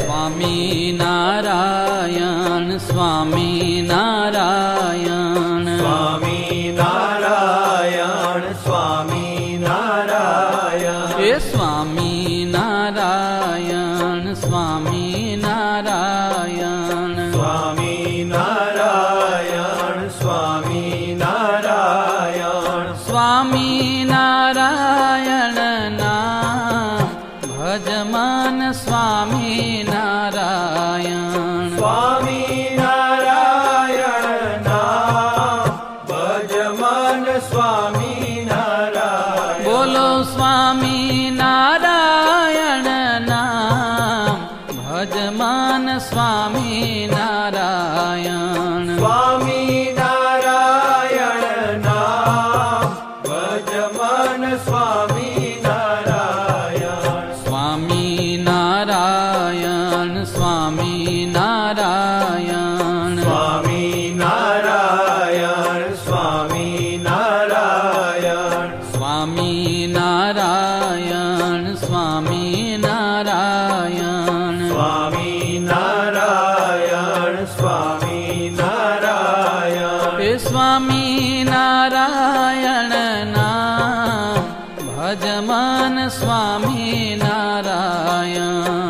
સ્વામી નારાયણ સ્વામી નારાયણ. સ્વામી નારાયણ સ્વામી નારાયણ. હે સ્વામી નારાયણ સ્વામી ભજમાન સ્વામી નારાયણ. સ્વામી નારાયણ ભજમન સ્વામી નારાયણ. બોલો સ્વામી નારાયણ નામ ભજમાન સ્વામી નારાયણ. નારાયણ સ્વામી નારાયણ. સ્વામી નારાયણ સ્વામી નારાયણ. સ્વામી નારાયણ સ્વામી નારાયણ. સ્વામી નારાયણ સ્વામી નારાયણ. હે સ્વામી નારાયણ ના ભજમાન સ્વામી નારાયણ.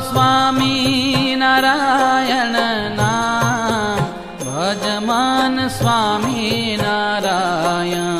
સ્વામી. स्वामी नारायण